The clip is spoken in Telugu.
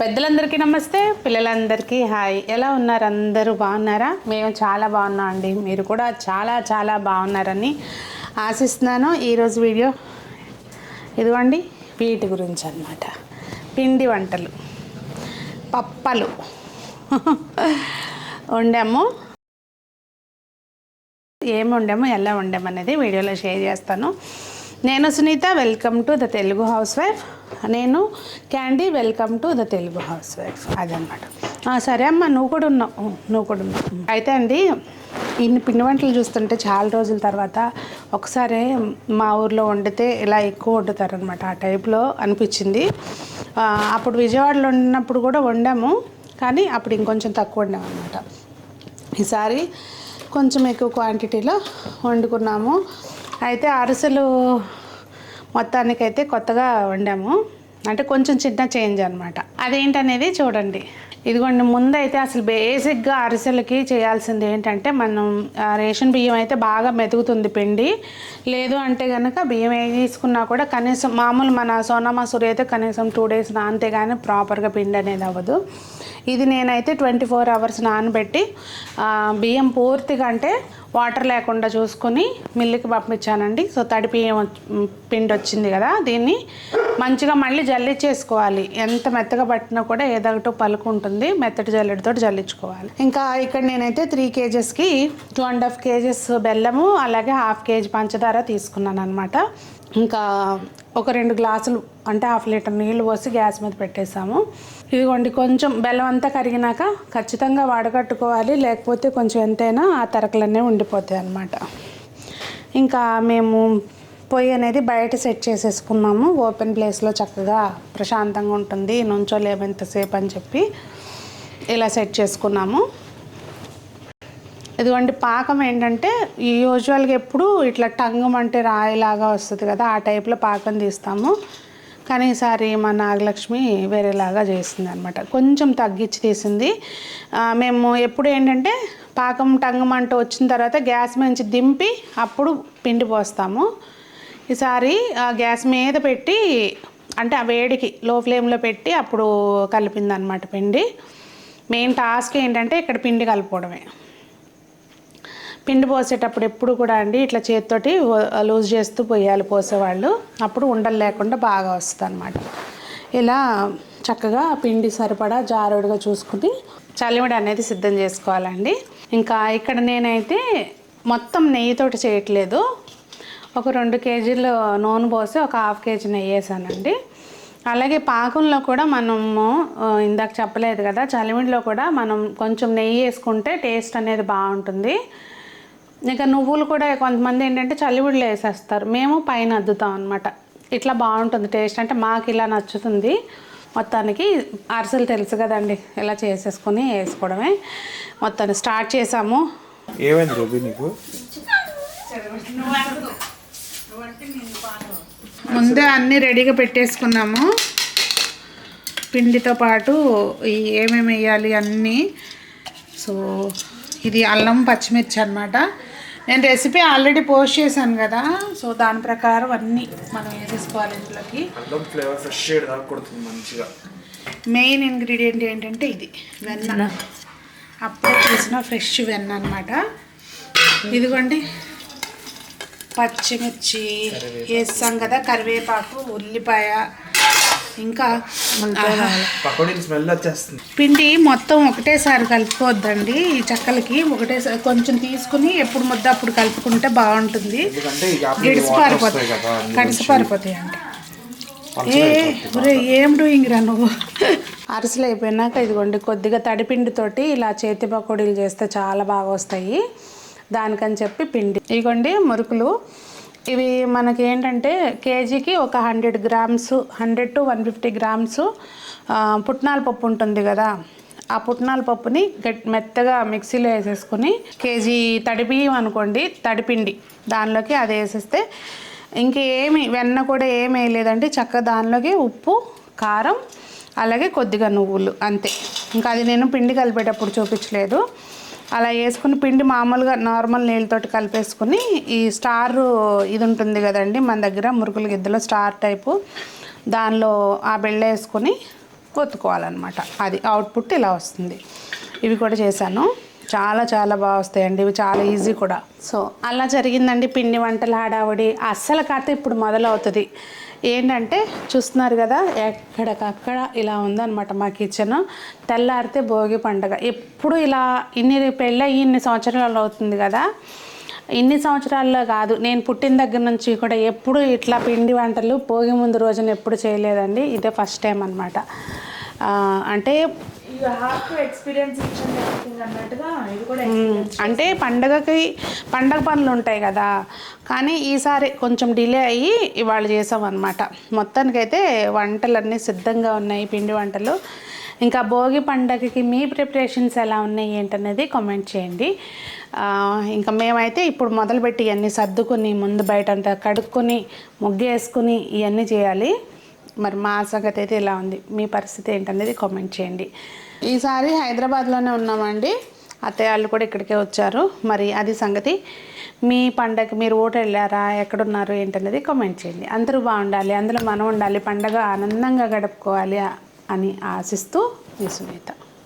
పెద్దలందరికీ నమస్తే పిల్లలందరికీ హాయ్. ఎలా ఉన్నారు? అందరూ బాగున్నారా? మేము చాలా బాగున్నాం అండి. మీరు కూడా చాలా చాలా బాగున్నారని ఆశిస్తున్నాను. ఈరోజు వీడియో ఇదిగోండి వీటి గురించి అన్నమాట. పిండి వంటలు. పప్పలు. వండాము. ఏమి వండాము ఎలా వండాము అనేది వీడియోలో షేర్ చేస్తాను. నేను Sunitha welcome to the Telugu housewife నేను Candy welcome to the Telugu housewife అదనమాట సరే అమ్మ నువ్వు కూడా ఉన్నావు. నువ్వు కూడా ఉన్నావు. అయితే అండి ఇన్ని పిండి వంటలు చూస్తుంటే చాలా రోజుల తర్వాత ఒకసారి మా ఊర్లో వండితే ఇలా ఎక్కువ వండుతారనమాట ఆ టైప్లో అనిపించింది. అప్పుడు విజయవాడలో వండినప్పుడు కూడా వండాము కానీ అప్పుడు ఇంకొంచెం తక్కువ వండాము అనమాట ఈసారి కొంచెం ఎక్కువ క్వాంటిటీలో వండుకున్నాము. అయితే అరిసెలు మొత్తానికైతే కొత్తగా వండాము. అంటే కొంచెం చిన్న చేంజ్ అనమాట అదేంటనేది చూడండి. ఇదిగోండి ముందైతే అసలు బేసిక్గా అరిసెలకి చేయాల్సింది ఏంటంటే మనం రేషన్ బియ్యం అయితే బాగా మెతుకుతుంది పిండి. లేదు అంటే కనుక బియ్యం ఏ తీసుకున్నా కూడా కనీసం మామూలు మన సోనా మసూరి అయితే కనీసం టూ డేస్ నానితే కానీ ప్రాపర్గా పిండి అనేది అవ్వదు. ఇది నేనైతే ట్వంటీ ఫోర్ అవర్స్ నానబెట్టి బియ్యం పూర్తిగా అంటే వాటర్ లేకుండా చూసుకొని మిల్లుకి పంపించానండి. సో తడి బియ్యం పిండి వచ్చింది కదా దీన్ని మంచిగా మళ్ళీ జల్లించేసుకోవాలి ఎంత మెత్తగా పట్టినా కూడా ఏదో ఒకటి పలుకు ఉంటుంది మెత్తటి జల్లెడతో జల్లించుకోవాలి. ఇంకా ఇక్కడ నేనైతే త్రీ కేజెస్కి టూ అండ్ హాఫ్ కేజెస్ బెల్లము అలాగే హాఫ్ కేజీ పంచదార తీసుకున్నాను అనమాట ఇంకా ఒక రెండు గ్లాసులు అంటే హాఫ్ లీటర్ నీళ్ళు పోసి గ్యాస్ మీద పెట్టేసాము ఇదిగోండి కొంచెం బెల్లం అంతా కరిగినాక ఖచ్చితంగా వడగట్టుకోవాలి. లేకపోతే కొంచెం ఎంతైనా ఆ తరకలన్నీ ఉండిపోతాయి అన్నమాట. ఇంకా మేము పొయ్యి అనేది బయట సెట్ చేసేసుకున్నాము. ఓపెన్ ప్లేస్లో చక్కగా ప్రశాంతంగా ఉంటుంది. నుంచోలేము ఎంతసేపు అని చెప్పి ఇలా సెట్ చేసుకున్నాము. ఇదిగోండి పాకం ఏంటంటే ఈ యూజువల్గా ఎప్పుడు ఇట్లా టంగం అంటే రాయిలాగా వస్తుంది కదా ఆ టైప్లో పాకం తీస్తాము. కానీ ఈసారి మా నాగలక్ష్మి వేరేలాగా చేసింది అనమాట కొంచెం తగ్గించి తీసింది. మేము ఎప్పుడు ఏంటంటే పాకం టంగం అంటూ వచ్చిన తర్వాత గ్యాస్ నుంచి దింపి అప్పుడు పిండి పోస్తాము. ఈసారి ఆ గ్యాస్ మీద పెట్టి అంటే ఆ వేడికి లో ఫ్లేమ్లో పెట్టి అప్పుడు కలిపింది అనమాట పిండి. మెయిన్ టాస్క్ ఏంటంటే ఇక్కడ పిండి కలుపుకోవడమే. పిండి పోసేటప్పుడు ఎప్పుడు కూడా అండి ఇట్లా చేతితోటి లూజ్ చేస్తూ పోయాలి పోసేవాళ్ళు. అప్పుడు ఉండలు లేకుండా బాగా వస్తుంది అనమాట ఇలా చక్కగా పిండి సరిపడా జారుడుగా చూసుకుని చలివిడి అనేది సిద్ధం చేసుకోవాలండి. ఇంకా ఇక్కడ నేనైతే మొత్తం నెయ్యితోటి చేయట్లేదు. ఒక రెండు కేజీలు నూనె పోసి ఒక హాఫ్ కేజీ నెయ్యి వేసానండి. అలాగే పాకంలో కూడా మనము ఇందాక చెప్పలేదు కదా చలివిడిలో కూడా మనం కొంచెం నెయ్యి వేసుకుంటే టేస్ట్ అనేది బాగుంటుంది. ఇక నువ్వులు కూడా కొంతమంది ఏంటంటే చలివిడిలో వేసేస్తారు మేము పైన అద్దుతాం అనమాట ఇట్లా బాగుంటుంది టేస్ట్. అంటే మాకు ఇలా నచ్చుతుంది. మొత్తానికి అరిసెలు తెలుసు కదండి. ఇలా చేసేసుకొని వేసుకోవడమే. మొత్తాన్ని స్టార్ట్ చేసాము. ఏమైంది రూబీ నీకు? ముందే అన్నీ రెడీగా పెట్టేసుకున్నాము. పిండితో పాటు ఈ ఏమేమి వేయాలి అన్నీ. సో ఇది అల్లం పచ్చిమిర్చి అనమాట నేను రెసిపీ ఆల్రెడీ పోస్ట్ చేశాను కదా. సో దాని ప్రకారం అన్నీ మనం వేసేసుకోవాలి ఇంట్లోకి? అల్లం ఫ్లేవర్ ఫ్రెష్ షేడ్ దాకా కొడుతుంది మంచిగా. మెయిన్ ఇంగ్రీడియంట్ ఏంటంటే ఇది వెన్న. అప్పుడే తీసిన ఫ్రెష్ వెన్న అనమాట ఇదిగోండి. పచ్చిమిర్చి వేస్తాం కదా కరివేపాకు ఉల్లిపాయ ఇంకా పిండి మొత్తం ఒకటేసారి కలుపుకోవద్దండి. ఈ చెక్కలకి ఒకటేసారి కొంచెం తీసుకుని ఎప్పుడు ముద్ద అప్పుడు కలుపుకుంటే బాగుంటుంది. గిడిసి పారిపోతాయి. కడిసి పారిపోతాయి అంటే ఏ. ఒరే ఏం డూయింగ్ రా నువ్వు? అరిసెలు అయిపోయినాక ఇదిగోండి కొద్దిగా తడిపిండితోటి ఇలా చేతి పకోడీలు చేస్తే చాలా బాగా వస్తాయి. దానికని చెప్పి పిండి. ఇదిగోండి మురుకులు. ఇవి మనకి ఏంటంటే కేజీకి ఒక hundred grams hundred to one fifty grams పుట్నాల పప్పు ఉంటుంది కదా. ఆ పుట్నాల పప్పుని గట్ మెత్తగా మిక్సీలో వేసేసుకొని కేజీ తడిబియ్యం అనుకోండి తడిపిండి దానిలోకి అది వేసేస్తే ఇంకేమి వెన్న కూడా ఏమి వేయలేదండి. చక్కగా దానిలోకి ఉప్పు కారం అలాగే కొద్దిగా నువ్వులు అంతే. ఇంకా అది నేను పిండి కలిపేటప్పుడు చూపించలేదు. అలా వేసుకుని పిండి మామూలుగా నార్మల్ నీళ్ళతోటి కలిపేసుకుని ఈ స్టార్ ఇది ఉంటుంది కదండి మన దగ్గర మురుకుల గిద్దలో స్టార్ టైపు. దానిలో ఆ బిళ్ళ వేసుకొని కొత్తుకోవాలన్నమాట అది అవుట్పుట్ ఇలా వస్తుంది. ఇవి కూడా చేశాను. చాలా చాలా బాగా వస్తాయండి. ఇవి చాలా ఈజీ కూడా. సో అలా జరిగిందండి. పిండి వంటలు హడావుడి. అస్సలు కథ ఇప్పుడు మొదలవుతుంది. ఏంటంటే చూస్తున్నారు కదా ఎక్కడికక్కడ ఇలా ఉందన్నమాట మా కిచెన్ తెల్లారితే భోగి పండగ. ఎప్పుడు ఇలా ఇన్ని పెళ్ళయి ఇన్ని సంవత్సరాలు అవుతుంది కదా ఇన్ని సంవత్సరాల్లో కాదు. నేను పుట్టిన దగ్గర నుంచి కూడా ఎప్పుడు ఇట్లా పిండి వంటలు భోగి ముందు రోజున ఎప్పుడు చేయలేదండి. ఇదే ఫస్ట్ టైం అనమాట అంటే అంటే పండగకి పండగ పనులు ఉంటాయి కదా. కానీ ఈసారి కొంచెం డిలే అయ్యి ఇవాళ చేసాం అనమాట మొత్తానికైతే వంటలన్నీ సిద్ధంగా ఉన్నాయి పిండి వంటలు. ఇంకా భోగి పండగకి మీ ప్రిపరేషన్స్ ఎలా ఉన్నాయి ఏంటనేది కామెంట్ చేయండి. ఇంకా మేమైతే ఇప్పుడు మొదలుపెట్టి ఇవన్నీ సర్దుకుని ముందు బయట అంతా కడుక్కొని ముగ్గు వేసుకుని ఇవన్నీ చేయాలి. మరి మా సంగతి అయితే ఇలా ఉంది. మీ పరిస్థితి ఏంటనేది కామెంట్ చేయండి. ఈసారి హైదరాబాద్లోనే ఉన్నామండి. అత్తయ్య వాళ్ళు కూడా ఇక్కడికే వచ్చారు. మరి అది సంగతి. మీ పండగ మీరు ఓటు వెళ్ళారా? ఎక్కడున్నారు? ఏంటనేది కామెంట్ చేయండి. అందరూ బాగుండాలి. అందులో మనం ఉండాలి. పండగ ఆనందంగా గడుపుకోవాలి అని ఆశిస్తూ మీ సునీత.